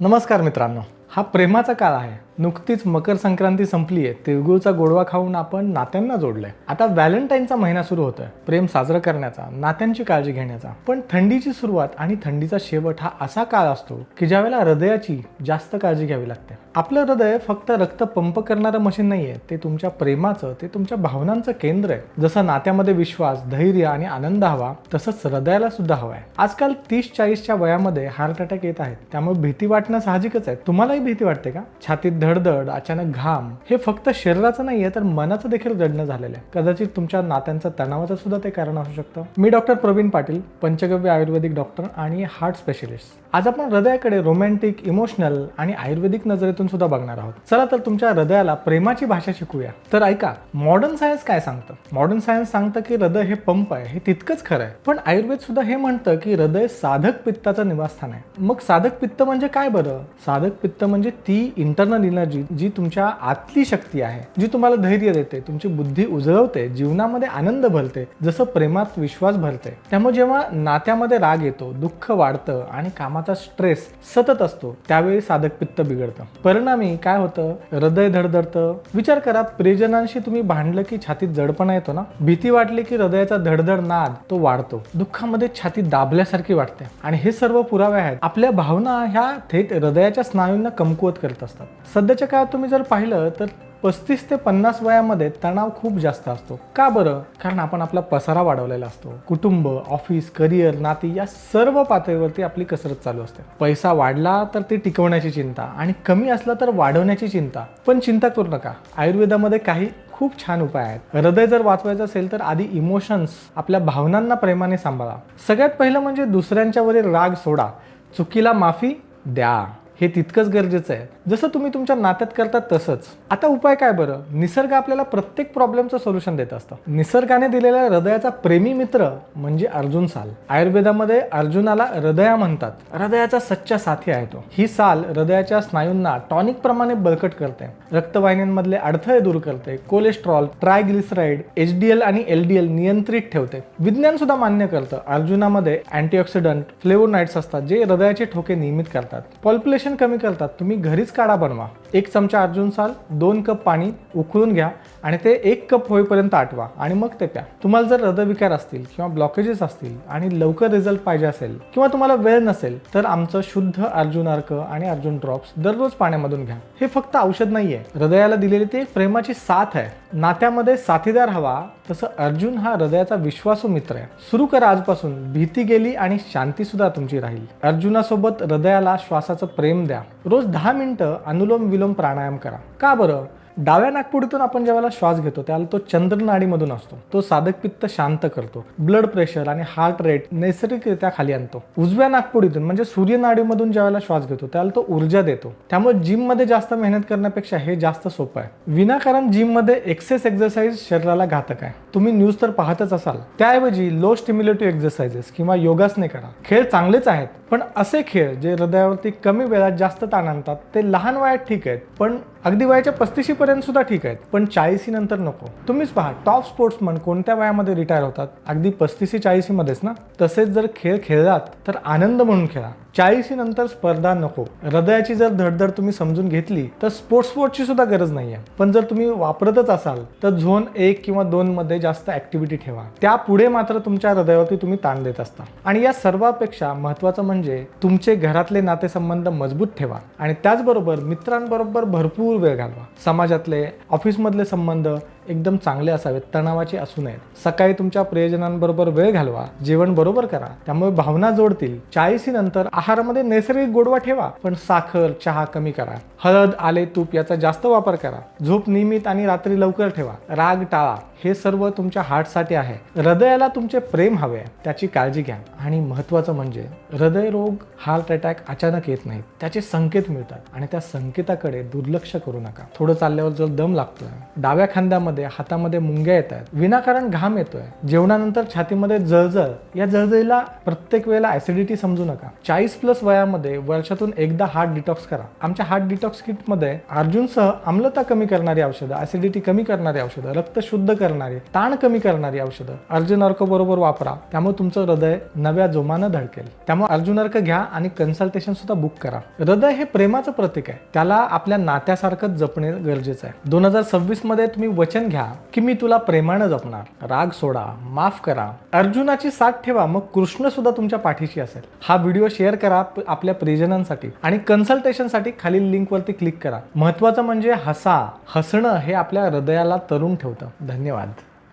नमस्कार मित्रांनो हा प्रेमाचा काळ आहे. नुकतीच मकर संक्रांती संपली आहे. तिळगुळचा गोडवा खाऊन आपण नात्यांना जोडलंय. आता व्हॅलेंटाईनचा महिना सुरू होतोय. प्रेम साजरं करण्याचा नात्यांची काळजी घेण्याचा. पण थंडीची सुरुवात आणि थंडीचा शेवट हा असा काळ असतो की ज्यावेळेला हृदयाची जास्त काळजी घ्यावी लागते. आपलं हृदय फक्त रक्त पंप करणारं मशीन नाहीये. ते तुमच्या प्रेमाचं ते तुमच्या भावनांचं केंद्र आहे. जसं नात्यामध्ये विश्वास धैर्य आणि आनंद हवा तसंच हृदयाला सुद्धा हवाय आहे. आजकाल तीस चाळीसच्या वयामध्ये हार्ट अटॅक येत आहेत. त्यामुळे भीती वाटणं साहजिकच आहे. तुम्हालाही भीती वाटते का? छातीत धडधड अचानक घाम हे फक्त शरीराचं नाहीये तर मनाचं देखील जडणं झालेलं आहे. कदाचित तुमच्या नात्यांचं तणावाचं सुद्धा ते कारण असू शकतं. मी डॉक्टर प्रवीण पाटील पंचगव्य आयुर्वेदिक डॉक्टर आणि हार्ट स्पेशलिस्ट. आज आपण हृदयाकडे रोमॅन्टिक इमोशनल आणि आयुर्वेदिक नजरेतून सुद्धा बघणार आहोत. चला तर तुमच्या हृदयाला प्रेमाची भाषा शिकूया. तर ऐका मॉडर्न सायन्स काय सांगतं? मॉडर्न सायन्स सांगतं की हृदय हे पंप आहे हे तितकंच खरं आहे. पण आयुर्वेद सुद्धा हे म्हणतं की हृदय साधक पित्ताचं निवासस्थान आहे. मग साधक पित्त म्हणजे काय बरं? साधक पित्त म्हणजे ती इंटरनल एनर्जी जी तुमच्या आतली शक्ती आहे जी तुम्हाला धैर्य देते तुमची बुद्धी उजळवते जीवनामध्ये आनंद भरते जसं प्रेमात विश्वास भरते त्यामुळे जेव्हा नात्यामध्ये राग येतो दुःख वाढतं आणि कामाचा स्ट्रेस सतत असतो त्यावेळी साधक पित्त बिघडतं. परिणामी काय होतं? हृदय धडधडतं. विचार करा प्रियजनांशी तुम्ही भांडलं की छातीत जडपणा येतो ना? भीती वाटली की हृदयाचा धडधड नाद तो वाढतो. दुःखामध्ये छाती दाबल्यासारखी वाटते. आणि हे सर्व पुरावे आहेत. आपल्या भावना ह्या थेट हृदयाच्या स्नायूंना कमकुवत करत असतात. सध्याच्या काळात तुम्ही जर पाहिलं तर पस्तीस ते पन्नास वयामध्ये तणाव खूप जास्त असतो. का बरं? कारण आपण आपला पसारा वाढवलेला असतो. कुटुंब ऑफिस करिअर नाती या सर्व पातळीवरती आपली कसरत चालू असते. पैसा वाढला तर ती टिकवण्याची चिंता आणि कमी असला तर वाढवण्याची चिंता. पण चिंता करू नका. आयुर्वेदामध्ये काही खूप छान उपाय आहेत. हृदय जर वाचवायचं असेल तर आधी इमोशन्स आपल्या भावनांना प्रेमाने सांभाळा. सगळ्यात पहिलं म्हणजे दुसऱ्यांच्यावरील राग सोडा. चुकीला माफी द्या. हे तितकंच गरजेचं आहे. जसं तुम्ही तुमच्या नात्यात करता तसंच. आता उपाय काय बरं? निसर्ग आपल्याला प्रत्येक प्रॉब्लेमचं सोल्युशन देत असतं. निसर्गाने दिलेल्या हृदयाचा प्रेमी मित्र म्हणजे अर्जुन साल. आयुर्वेदामध्ये अर्जुनाला हृदया म्हणतात. हृदयाचा सच्चा साथी आहे तो. ही साल हृदयाच्या स्नायूंना टॉनिक प्रमाणे बळकट करते. रक्तवाहिन्यांमधले अडथळे दूर करते. Cholesterol triglyceride H D L आणि एल डी एल नियंत्रित ठेवते. विज्ञान सुद्धा मान्य करतं. अर्जुनामध्ये अँटीऑक्सिडंट फ्लेवोनाइट्स असतात जे हृदयाचे ठोके नियमित करतात. पॉप्युलेशन कमी करतात तुम्ही घरीच काढा बनवा. एक चमचा अर्जुन साल दोन कप पाणी उकळून घ्या आणि ते एक कप होईपर्यंत आठवा आणि मग ते प्या. तुम्हाला जर हृदयविकार असतील किंवा ब्लॉकेजेस असतील आणि लवकर रिझल्ट पाहिजे असेल किंवा तुम्हाला वेळ नसेल तर आमचं शुद्ध अर्जुन अर्क आणि अर्जुन ड्रॉप्स दररोज पाण्यामधून घ्या. हे फक्त औषध नाहीये. हृदयाला दिलेली ती एक प्रेमाची साथ आहे. नात्यामध्ये साथीदार हवा तसं अर्जुन हा हृदयाचा विश्वासू मित्र आहे. सुरू करा आजपासून. भीती गेली आणि शांती सुद्धा तुमची राहील. अर्जुनासोबत हृदयाला श्वासाचं प्रेम द्या. रोज दहा मिनटं अनुलोम विलोम प्राणायाम करा. का बरं? डाव्या नागपुडीतून आपण ज्यावेळेला श्वास घेतो त्याला तो चंद्रनाडीमधून असतो. तो साधक पित्त शांत करतो. ब्लड प्रेशर आणि हार्ट रेट नैसर्गिकरित्या खाली आणतो. उजव्या नागपुडीतून म्हणजे सूर्यनाडीमधून ज्यावेळेला श्वास घेतो त्याला तो ऊर्जा देतो. त्यामुळे जिममध्ये जास्त मेहनत करण्यापेक्षा हे जास्त सोपं आहे. विनाकारण जिममध्ये एक्सेस एक्सरसाइज शरीराला घातक आहे. तुम्ही न्यूज तर पाहतच असाल. त्याऐवजी लो स्टिम्युलेटिव्ह एक्सरसाइजेस किंवा योगासने करा. खेळ चांगलेच आहेत पण असे खेळ जे हृदयावरती कमी वेळात जास्त ताण आणतात ते लहान वयात ठीक आहेत पण अगदी वयाच्या पस्तीशी पर्यंत सुद्धा ठीक आहेत पण चाळीसी नंतर नको. तुम्हीच पहा टॉप स्पोर्ट्समन कोणत्या वयामध्ये रिटायर होतात? अगदी पस्तीसी चाळीसी मध्येच ना? तसेच जर खेळ खेळलात तर आनंद म्हणून खेळा. चाळीसी नंतर स्पर्धा नको. हृदयाची जर धडधड तुम्ही समजून घेतली तर स्पोर्ट्स स्पोर्टची सुद्धा गरज नाही आहे पण जर तुम्ही वापरतच असाल तर झोन एक किंवा दोन मध्ये जास्त ऍक्टिव्हिटी ठेवा. त्या पुढे मात्र तुमच्या हृदयावरती तुम्ही ताण देत असता. आणि या सर्वापेक्षा महत्वाचं म्हणजे तुमचे घरातले नातेसंबंध मजबूत ठेवा. आणि त्याचबरोबर मित्रांबरोबर भरपूर वेळ घालवा. समाजातले ऑफिसमधले संबंध एकदम चांगले असावेत तणावाचे असू नयेत. सकाळी तुमच्या प्रियजनांबरोबर वेळ घालवा जेवण बरोबर करा त्यामुळे भावना जोडतील. चाळीसी नंतर आहारामध्ये नैसर्गिक गोडवा ठेवा पण साखर चहा कमी करा. हळद आले तूप याचा जास्त वापर करा. झोप नियमित आणि रात्री लवकर ठेवा. राग टाळा. हे सर्व तुमच्या हार्टसाठी आहे. हृदयाला तुमचे प्रेम हवे आहे त्याची काळजी घ्या. आणि महत्वाचं म्हणजे हृदयरोग हार्ट अटॅक अचानक येत नाहीत. त्याचे संकेत मिळतात आणि त्या संकेताकडे दुर्लक्ष करू नका. थोडं चालल्यावर जर दम लागतोय डाव्या खांद्यामध्ये डोळ्यामध्ये हातामध्ये मुंग्या येत आहेत विनाकारण घाम येतोय. जेवणानंतर छातीमध्ये जळजळ. या जळजळीला प्रत्येक वेळेला ऍसिडिटी समजू नका. चाळीस प्लस वयामध्ये वर्षातून एकदा हार्ट डिटॉक्स करा. आमच्या हार्ट डिटॉक्स किटमध्ये अर्जुनसह आम्लता कमी करणारी औषधं ऍसिडिटी कमी करणारी औषधं रक्त शुद्ध करणारी ताण कमी करणारी औषधं अर्जुन अर्क बरोबर वापरा. त्यामुळे तुमचं हृदय नव्या जोमानं धडकेल. त्यामुळे अर्जुन अर्क घ्या आणि कन्सल्टेशन सुद्धा बुक करा. हृदय हे प्रेमाचं प्रतीक आहे. त्याला आपल्या नात्यासारखंच जपणे गरजेचं आहे. दोन हजार सव्वीसमध्ये तुम्ही वचन घ्या की मी तुला प्रेमानं जपणार. राग सोडा माफ करा. अर्जुनाची साथ ठेवा मग कृष्ण सुद्धा तुमच्या पाठीशी असेल. हा व्हिडिओ शेअर करा आपल्या प्रियजनांसाठी आणि कन्सल्टेशनसाठी खालील लिंकवरती क्लिक करा. महत्वाचं म्हणजे हसा हसणं हे आपल्या हृदयाला तरुण ठेवतं. धन्यवाद.